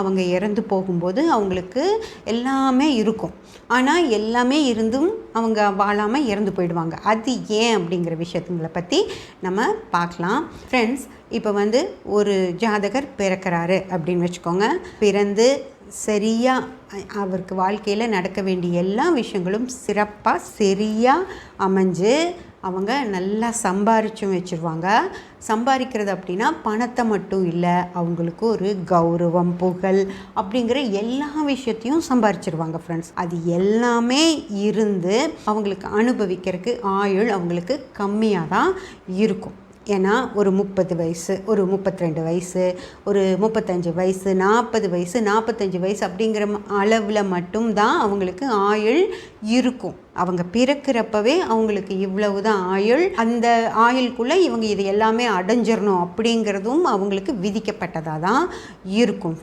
அவங்க இறந்து போகும்போது அவங்களுக்கு எல்லாமே இருக்கும். ஆனால் எல்லாமே இருந்தும் அவங்க வாழாமல் இறந்து போயிடுவாங்க. அது ஏன் அப்படிங்கிற விஷயத்துங்களை பற்றி நம்ம பார்க்கலாம். ஃப்ரெண்ட்ஸ் இப்போ வந்து ஒரு ஜாதகர் பிறக்கிறாரு அப்படின்னு வச்சுக்கோங்க. பிறந்து சரியாக அவருக்கு வாழ்க்கையில் நடக்க வேண்டிய எல்லா விஷயங்களும் சிறப்பாக சரியாக அமைஞ்சு அவங்க நல்லா சம்பாரிச்சும் வச்சுருவாங்க. சம்பாதிக்கிறது அப்படின்னா பணத்தை மட்டும் இல்லை அவங்களுக்கு ஒரு கௌரவம் புகழ் அப்படிங்கிற எல்லா விஷயத்தையும் சம்பாரிச்சிருவாங்க ஃப்ரெண்ட்ஸ் அது எல்லாமே இருந்து அவங்களுக்கு அனுபவிக்கிறதுக்கு ஆயுள் அவங்களுக்கு கம்மியாக தான் இருக்கும். ஏன்னா ஒரு முப்பது வயசு ஒரு முப்பத்திரெண்டு வயசு ஒரு முப்பத்தஞ்சு வயசு நாற்பது வயசு நாற்பத்தஞ்சு வயசு அப்படிங்கிற அளவில் மட்டும்தான் அவங்களுக்கு ஆயுள் இருக்கும். அவங்க பிறக்கிறப்பவே அவங்களுக்கு இவ்வளவு தான் ஆயுள். அந்த ஆயுள்குள்ளே இவங்க இது எல்லாமே அடைஞ்சிடணும் அப்படிங்கிறதும் அவங்களுக்கு விதிக்கப்பட்டதாக தான் இருக்கும்.